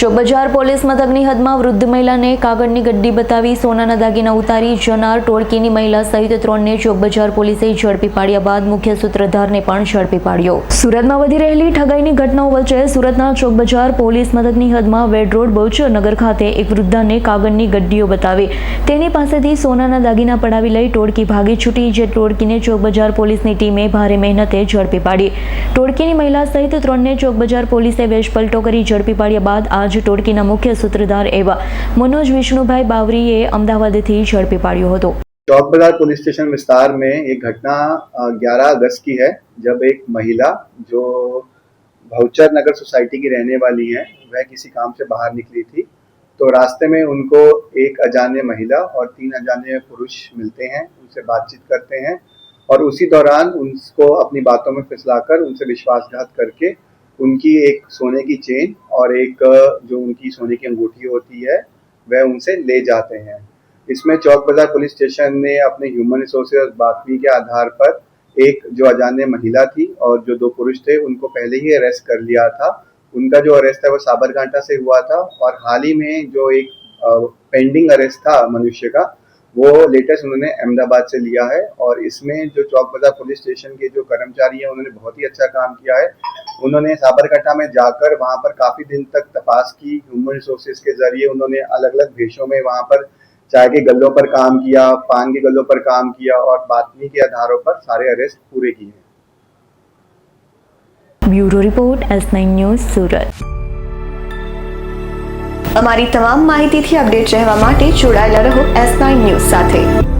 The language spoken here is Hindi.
ચોકબજાર પોલીસ મથકની હદમાં વૃદ્ધ મહિલાને કાગળની ગડ્ડી બતાવી સોનાના દાગીના ઉતારી જનાર ટોળકીની મહિલા સહિત ત્રણને ચોકબજાર પોલીસે ઝડપી પાડ્યા બાદ મુખ્ય સૂત્રધારને પણ ઝડપી પાડ્યો. સુરતમાં વધી રહેલી ઠગાઈની ઘટનાઓ વચ્ચે સુરતના ચોકબજાર પોલીસ મથકની હદમાં વેડ રોડ બહુચરનગર ખાતે એક વૃદ્ધાને કાગળની ગડ્ડીઓ બતાવી તેની પાસેથી સોનાના દાગીના પડાવી લઈ ટોળકી ભાગી છૂટી, જે ટોળકીને ચોકબજાર પોલીસની ટીમે ભારે મહેનતે ઝડપી પાડી. ટોળકીની મહિલા સહિત ત્રણને ચોકબજાર પોલીસે વેશપલટો કરી ઝડપી પાડ્યા બાદ આ આજ ટોળકીના મુખ્ય સૂત્રધાર એવા મનોજ વિષ્ણુભાઈ બાવરીએ અમદાવાદથી ઝડપી પાડ્યો હતો चौक बाजार पुलिस स्टेशन विस्तार में एक घटना ग्यारह अगस्त की है जब एक महिला जो भाउचर नगर सोसाइटी की रहने वाली है वह किसी काम से बाहर निकली थी तो रास्ते में उनको एक अजान्य महिला और तीन अजान्य पुरुष मिलते हैं उनसे बातचीत करते हैं और उसी दौरान उनको अपनी बातों में फिसलाकर उनसे विश्वासघात करके उनकी एक सोने की चेन और एक जो उनकी सोने की अंगूठी होती है, वह उनसे ले जाते हैं। इसमें चौक बाज़ार पुलिस स्टेशन ने अपने ह्यूमन रिसोर्सेज बातमी के आधार पर एक जो अजान्य महिला थी और जो दो पुरुष थे, उनको पहले ही अरेस्ट कर लिया था। उनका जो अरेस्ट है वो साबरकांठा से हुआ था और हाल ही में जो एक पेंडिंग अरेस्ट था मनुष्य का, वो लेटेस्ट उन्होंने अहमदाबाद से लिया है और इसमें जो चौक बाज़ार पुलिस स्टेशन के जो कर्मचारी हैं, उन्होंने बहुत ही अच्छा काम किया है। उन्होंने साबरकांठा में जाकर वहाँ पर काफ़ी दिन तक तपास की ह्यूमन रिसोर्सेज के जरिए उन्होंने अलग अलग भेषों में वहाँ पर चाय के गल्लों पर काम किया पान के गल्लों पर काम किया और बातमी के आधारों पर सारे अरेस्ट पूरे किए हैं bureau report S nine news Surat અમારી તમામ માહિતીથી અપડેટ રહેવા માટે જોડાયેલા રહો એસ નાઇન ન્યૂઝ સાથે